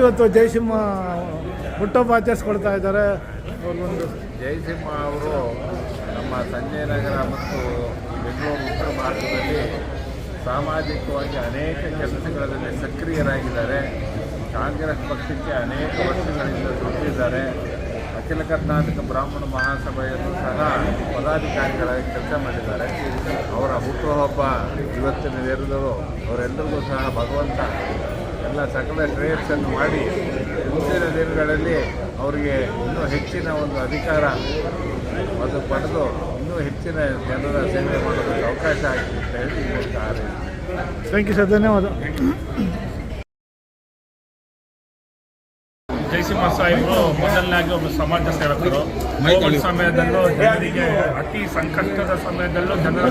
ಇವತ್ತು ಜಯಸಿಂಹ ಹುಟ್ಟಪ್ಪ ಆಚರಿಸ್ಕೊಳ್ತಾ ಇದ್ದಾರೆ. ಅವ್ರಿಗೊಂದು ಜಯಸಿಂಹ ಅವರು ನಮ್ಮ ಸಂಜಯ ನಗರ ಮತ್ತು ಬೆಂಗಳೂರು ಉತ್ತರ ಭಾರತದಲ್ಲಿ ಸಾಮಾಜಿಕವಾಗಿ ಅನೇಕ ಕೆಲಸಗಳಲ್ಲಿ ಸಕ್ರಿಯರಾಗಿದ್ದಾರೆ. ಕಾಂಗ್ರೆಸ್ ಪಕ್ಷಕ್ಕೆ ಅನೇಕ ವರ್ಷಗಳಿಂದ ದುಡಿದಿದ್ದಾರೆ ಅಖಿಲ ಕರ್ನಾಟಕ ಬ್ರಾಹ್ಮಣ ಮಹಾಸಭೆಯಲ್ಲೂ ಸಹ ಪದಾಧಿಕಾರಿಗಳಾಗಿ ಕೆಲಸ ಮಾಡಿದ್ದಾರೆ. ಅವರ ಹುಟ್ಟುಹಬ್ಬ ಇವತ್ತಿನ ನೆರೆದರು ಅವರೆಲ್ಲರಿಗೂ ಸಹ ಭಗವಂತ ಎಲ್ಲ ಸಕಲ ಶ್ರೇಯಸ್ಸನ್ನು ಮಾಡಿ ಮುಂದಿನ ದಿನಗಳಲ್ಲಿ ಅವರಿಗೆ ಇನ್ನೂ ಹೆಚ್ಚಿನ ಒಂದು ಅಧಿಕಾರ ಅದು ಪಡೆದು ಇನ್ನೂ ಹೆಚ್ಚಿನ ಜನರ ಸೇವೆ ಮಾಡೋದಕ್ಕೆ ಅವಕಾಶ ಆಗಿದೆ ಅಂತ ಹೇಳಿ ಹೇಳ್ತಾರೆ ಥ್ಯಾಂಕ್ ಯು ಸರ್ ಧನ್ಯವಾದ. ಜಯಸಿಂಹ ಸಾಹೇಬರು ಮೊದಲನಾಗಿ ಒಬ್ಬ ಸಮಾಜ ಸೇವಕರು. ಕೋವಿಡ್ ಸಮಯದಲ್ಲೂ ಜನರಿಗೆ ಅತಿ ಸಂಕಷ್ಟದ ಸಮಯದಲ್ಲೂ ಜನರ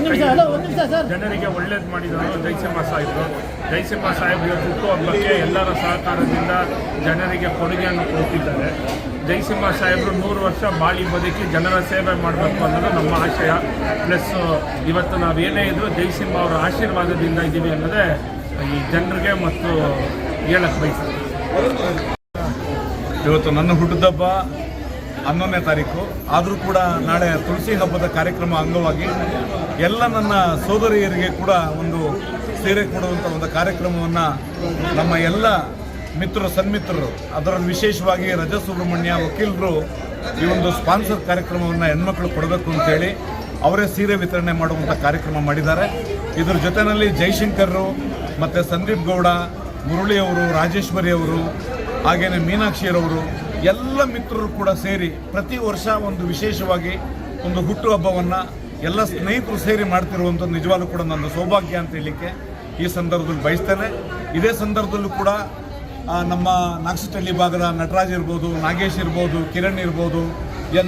ಜನರಿಗೆ ಒಳ್ಳೇದು ಮಾಡಿದವರು ಜಯಸಿಂಹ ಸಾಹೇಬರು ಜಯಸಿಂಹ ಸಾಹೇಬರ ಹುಟ್ಟುಹಬ್ಬಕ್ಕೆ ಎಲ್ಲರ ಸಹಕಾರದಿಂದ ಜನರಿಗೆ ಕೊಡುಗೆಯನ್ನು ಕೊಡ್ತಿದ್ದಾರೆ. ಜಯಸಿಂಹ ಸಾಹೇಬರು ನೂರು ವರ್ಷ ಬಾಳಿ ಬದುಕಿ ಜನರ ಸೇವೆ ಮಾಡಬೇಕು ಅನ್ನೋದು ನಮ್ಮ ಆಶಯ. ಪ್ಲಸ್ ಇವತ್ತು ನಾವೇನೇ ಇದ್ರೂ ಜಯಸಿಂಹ ಅವರ ಆಶೀರ್ವಾದದಿಂದ ಇದ್ದೀವಿ ಅನ್ನೋದೇ ಈ ಜನರಿಗೆ ಮತ್ತು ಹೇಳಕ್ ಬಯಸ್ತೀನಿ. ಇವತ್ತು ನನ್ನ ಹುಟ್ಟಿದಬ್ಬ ಹನ್ನೊಂದನೇ ತಾರೀಕು. ಆದರೂ ಕೂಡ ನಾಳೆ ತುಳಸಿ ಹಬ್ಬದ ಕಾರ್ಯಕ್ರಮ ಅಂಗವಾಗಿ ಎಲ್ಲ ನನ್ನ ಸೋದರಿಯರಿಗೆ ಕೂಡ ಒಂದು ಸೀರೆ ಕೊಡುವಂಥ ಒಂದು ಕಾರ್ಯಕ್ರಮವನ್ನು ನಮ್ಮ ಎಲ್ಲ ಮಿತ್ರರು ಸನ್ಮಿತ್ರರು, ಅದರಲ್ಲಿ ವಿಶೇಷವಾಗಿ ರಜಾ ಸುಬ್ರಹ್ಮಣ್ಯ ವಕೀಲರು ಈ ಒಂದು ಸ್ಪಾನ್ಸರ್ ಕಾರ್ಯಕ್ರಮವನ್ನು ಹೆಣ್ಮಕ್ಳು ಕೊಡಬೇಕು ಅಂತೇಳಿ ಅವರೇ ಸೀರೆ ವಿತರಣೆ ಮಾಡುವಂಥ ಕಾರ್ಯಕ್ರಮ ಮಾಡಿದ್ದಾರೆ. ಇದ್ರ ಜೊತೆಯಲ್ಲಿ ಜೈಶಂಕರ್ರು ಮತ್ತು ಸಂದೀಪ್ ಗೌಡ, ಮುರುಳಿಯವರು, ರಾಜೇಶ್ವರಿ ಅವರು ಹಾಗೇನೆ ಮೀನಾಕ್ಷಿಯರವರು ಎಲ್ಲ ಮಿತ್ರರು ಕೂಡ ಸೇರಿ ಪ್ರತಿ ವರ್ಷ ಒಂದು ವಿಶೇಷವಾಗಿ ಒಂದು ಹುಟ್ಟುಹಬ್ಬವನ್ನು ಎಲ್ಲ ಸ್ನೇಹಿತರು ಸೇರಿ ಮಾಡ್ತಿರುವಂಥದ್ದು ನಿಜವಾಗ್ಲೂ ಕೂಡ ನನ್ನ ಸೌಭಾಗ್ಯ ಅಂತ ಹೇಳಲಿಕ್ಕೆ ಈ ಸಂದರ್ಭದಲ್ಲಿ ಬಯಸ್ತೇನೆ. ಇದೇ ಸಂದರ್ಭದಲ್ಲೂ ಕೂಡ ನಮ್ಮ ನಾಗಸಟಳ್ಳಿ ಭಾಗದ ನಟರಾಜ್ ಇರ್ಬೋದು, ನಾಗೇಶ್ ಇರ್ಬೋದು, ಕಿರಣ್ ಇರ್ಬೋದು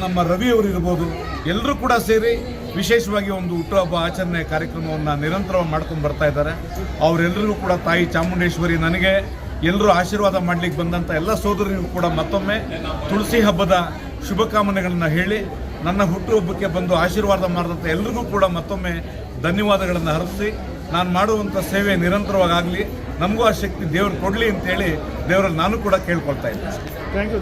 ನಮ್ಮ ರವಿ ಅವರು ಇರ್ಬೋದು ಎಲ್ಲರೂ ಕೂಡ ಸೇರಿ ವಿಶೇಷವಾಗಿ ಒಂದು ಹುಟ್ಟುಹಬ್ಬ ಆಚರಣೆ ಕಾರ್ಯಕ್ರಮವನ್ನು ನಿರಂತರವಾಗಿ ಮಾಡ್ಕೊಂಡು ಬರ್ತಾ ಇದ್ದಾರೆ. ಅವರೆಲ್ಲರಿಗೂ ಕೂಡ ತಾಯಿ ಚಾಮುಂಡೇಶ್ವರಿ ನನಗೆ ಎಲ್ಲರೂ ಆಶೀರ್ವಾದ ಮಾಡಲಿಕ್ಕೆ ಬಂದಂಥ ಎಲ್ಲ ಸೋದರಿಗೂ ಕೂಡ ಮತ್ತೊಮ್ಮೆ ತುಳಸಿ ಹಬ್ಬದ ಶುಭಕಾಮನೆಗಳನ್ನು ಹೇಳಿ, ನನ್ನ ಹುಟ್ಟುಹಬ್ಬಕ್ಕೆ ಬಂದು ಆಶೀರ್ವಾದ ಮಾಡಿದಂಥ ಎಲ್ರಿಗೂ ಕೂಡ ಮತ್ತೊಮ್ಮೆ ಧನ್ಯವಾದಗಳನ್ನು ಹರಿಸಿ ನಾನು ಮಾಡುವಂಥ ಸೇವೆ ನಿರಂತರವಾಗಿ ಆಗಲಿ ನಮಗೂ ಆ ಶಕ್ತಿ ದೇವರು ಕೊಡಲಿ ಅಂತೇಳಿ ದೇವರಲ್ಲಿ ನಾನು ಕೂಡ ಕೇಳ್ಕೊಳ್ತಾ ಇದ್ದೆ. ಥ್ಯಾಂಕ್ ಯು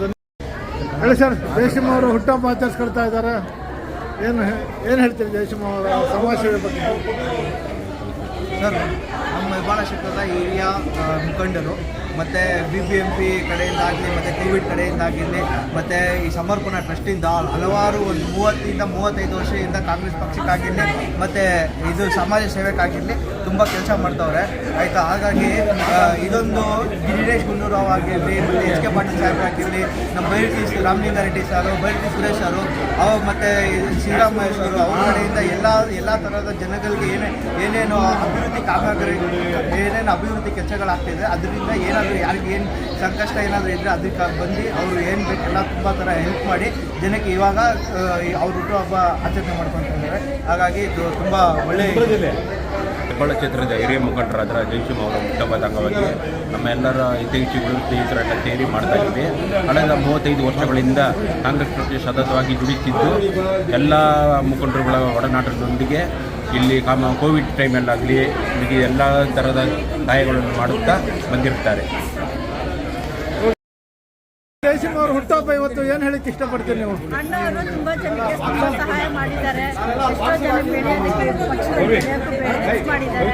ಹೇಳಿ ಸರ್, ಜಯಸಿಂಹ ಅವರು ಹುಟ್ಟುಹಬ್ಬ ಆಚರಿಸ್ಕೊಳ್ತಾ ಇದ್ದಾರೆ. ಏನು ಏನು ಹೇಳ್ತೀರಿ ಜಯಸಿಂಹ ಅವರ ಸಮಾಜ ಬಗ್ಗೆ? ಸರ್ ನಮ್ಮ ಹೆಬ್ಬಾಳ ಕ್ಷೇತ್ರದ ಹಿರಿಯ ಮುಖಂಡರು, ಮತ್ತು ಬಿ ಬಿ ಎಂ ಪಿ ಕಡೆಯಿಂದಾಗಲಿ, ಮತ್ತು ಕೋವಿಡ್ ಕಡೆಯಿಂದಾಗಿರಲಿ ಮತ್ತು ಈ ಸಮರ್ಪಣಾ ಟ್ರಸ್ಟಿಂದ ಹಲವಾರು ಒಂದು ಮೂವತ್ತಿಂದ ಮೂವತ್ತೈದು ವರ್ಷದಿಂದ ಕಾಂಗ್ರೆಸ್ ಪಕ್ಷಕ್ಕಾಗಿರಲಿ, ಮತ್ತು ಇದು ಸಮಾಜ ಸೇವೆಗಾಗಿರಲಿ ತುಂಬ ಕೆಲಸ ಮಾಡ್ತವ್ರೆ. ಆಯಿತಾ? ಹಾಗಾಗಿ ಇದೊಂದು ಗಿರೀಶ್ ಗುಂಡೂರಾವ್ ಆಗಿರಲಿ, ಮತ್ತು ಎಚ್ ಕೆ ಪಾಟೀಲ್ ಸಾಹೇಬ್ ಆಗಿರಲಿ, ನಮ್ಮ ಬೈರತಿ ರಾಮಲಿಂಗಾರೆಡ್ಡಿ ಸರು ಬೈರತಿ ಸುರೇಶ್ ಸರು ಅವ್ರು ಮತ್ತು ಶ್ರೀರಾಮೇಶ್ವರು ಅವ್ರ ಕಡೆಯಿಂದ ಎಲ್ಲ ಎಲ್ಲ ಥರದ ಜನಗಳಿಗೆ ಏನೇ, ಏನೇನು ಅಭಿವೃದ್ಧಿ ಕಾಮಗಾರಿ ಏನೇನು ಅಭಿವೃದ್ಧಿ ಕೆಲಸಗಳಾಗ್ತಿದೆ ಅದರಿಂದ ಏನಾದರೂ ಯಾರಿಗೇನು ಸಂಕಷ್ಟ ಏನಾದರೂ ಇದ್ದರೆ ಅದಕ್ಕೆ ಬಂದು ಅವರು ಏನು ಬೇಕೆಲ್ಲ ತುಂಬ ಥರ ಹೆಲ್ಪ್ ಮಾಡಿ ಜನಕ್ಕೆ ಇವಾಗ ಅವ್ರ ಹುಟ್ಟುಹಬ್ಬ ಆಚರಣೆ ಮಾಡ್ಕೊತಿದ್ದಾರೆ ಹಾಗಾಗಿ ಇದು ತುಂಬ ಒಳ್ಳೆಯ ಹೆಬ್ಬಾಳ ಕ್ಷೇತ್ರದ ಹಿರಿಯ ಮುಖಂಡರಾದ ಜಯಶಿಮ್ ಅವರ ಹುಟ್ಟಬದ ಅಂಗವಾಗಿ ನಮ್ಮ ಎಲ್ಲರ ಹಿತೈಷಿಗಳು ಸ್ನೇಹಿತರೆಲ್ಲ ಸೇರಿ ಮಾಡ್ತಾ ಇದ್ದೀವಿ. ಕಳೆದ ಮೂವತ್ತೈದು ವರ್ಷಗಳಿಂದ ಕಾಂಗ್ರೆಸ್ ಪಕ್ಷ ಸತತವಾಗಿ ದುಡಿತಿದ್ದು, ಎಲ್ಲ ಮುಖಂಡರುಗಳ ಒಡನಾಟದೊಂದಿಗೆ ಇಲ್ಲಿ ಕಾಮ, ಕೋವಿಡ್ ಟೈಮಲ್ಲಾಗಲಿ ಇಲ್ಲಿ ಎಲ್ಲ ಥರದ ಸಹಾಯಗಳನ್ನು ಮಾಡುತ್ತಾ ಬಂದಿರ್ತಾರೆ ಜಯಸಿಂಹ ಅವರು ಹುಟ್ಟುಹಬ್ಬ ಇವತ್ತು ಏನು ಹೇಳಿಕ್ಕೆ ಇಷ್ಟಪಡ್ತೀರಿ ನೀವು? ಅಣ್ಣವರು ತುಂಬಾ ಜನಕ್ಕೆ ತುಂಬಾ ಸಹಾಯ ಮಾಡಿದ್ದಾರೆ. ಎಷ್ಟೋ ಜನ ಬೆಳೆಯೋದಕ್ಕೆ ಪಕ್ಷದ ಬೆಳೆಯೋಕ್ಕೂ ಹೆಲ್ಪ್ ಮಾಡಿದ್ದಾರೆ.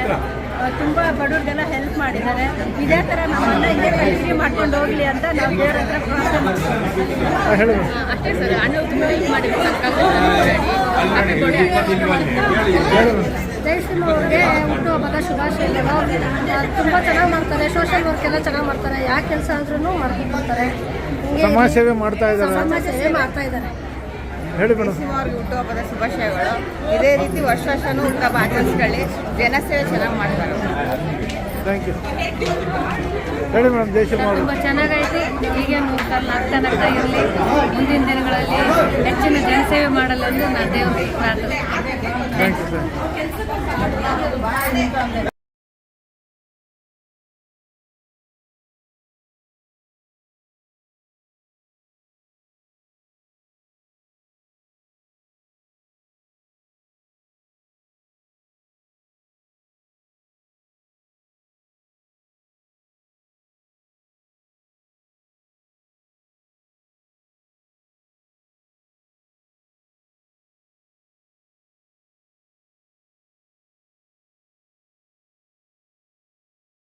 ತುಂಬಾ ಬಡವ್ರಿಗೆಲ್ಲ ಹೆಲ್ಪ್ ಮಾಡಿದ್ದಾರೆ. ಇದೇ ತರ ನಮ್ಮನ್ನ ಇದೇ ಕಂಟಿನ್ಯೂ ಮಾಡ್ಕೊಂಡು ಹೋಗ್ಲಿ ಅಂತ ನಾವು ದೇವ್ರ ಹತ್ರ ಪ್ರಾರ್ಥನೆ ಮಾಡ್ತೀವಿ. ಅಷ್ಟೇ ಸರ್ ಅಣ್ಣ ತುಂಬಾ ಹೆಲ್ಪ್ ಮಾಡಿದ್ದಾರೆ. ಜಯಸಿಂಹ ಅವ್ರಿಗೆ ಹುಟ್ಟುಹಬ್ಬದ ಶುಭಾಶಯಗಳು ತುಂಬ ತುಂಬಾ ಚೆನ್ನಾಗಿ ಮಾಡ್ತಾರೆ. ಸೋಷಿಯಲ್ ವರ್ಕ್ ಎಲ್ಲ ಚೆನ್ನಾಗಿ ಮಾಡ್ತಾರೆ. ಯಾವ ಕೆಲಸ ಆದ್ರೂ ಮಾಡ್ಕೊಂಡು ಬರ್ತಾರೆ ಸಮಾಜ ಸೇವೆ ಮಾಡ್ತಾ ಇದ್ದಾರೆ. ಸಮಾಜ ಸೇವೆ ಮಾಡ್ತಾ ಇದ್ದಾರೆ. ಹೇಳಿ ಮೇಡಮ್. ಹುಟ್ಟುಹಬ್ಬದ ಶುಭಾಶಯಗಳು. ಇದೇ ರೀತಿ ವರ್ಷ ವರ್ಷನೂ ಹುಟ್ಟುಹಬ್ಬ ಆಚರಿಸ್ಕೊಳ್ಳಿ. ಜನಸೇವೆ ಚೆನ್ನಾಗಿ ಮಾಡ್ತಾರೆ. ಥ್ಯಾಂಕ್ ಯು ಹೇಳಿ ಮೇಡಮ್ ಅವರು ತುಂಬ ಚೆನ್ನಾಗೈತಿ. ಹೀಗೆ ನಗ್ತಾ ನಗ್ತಾ ಇರಲಿ. ಮುಂದಿನ ದಿನಗಳಲ್ಲಿ ಹೆಚ್ಚಿನ ಜನಸೇವೆ ಮಾಡಲೆಂದು ನಾನು ದೇವರು ಪ್ರಾರ್ಥನೆ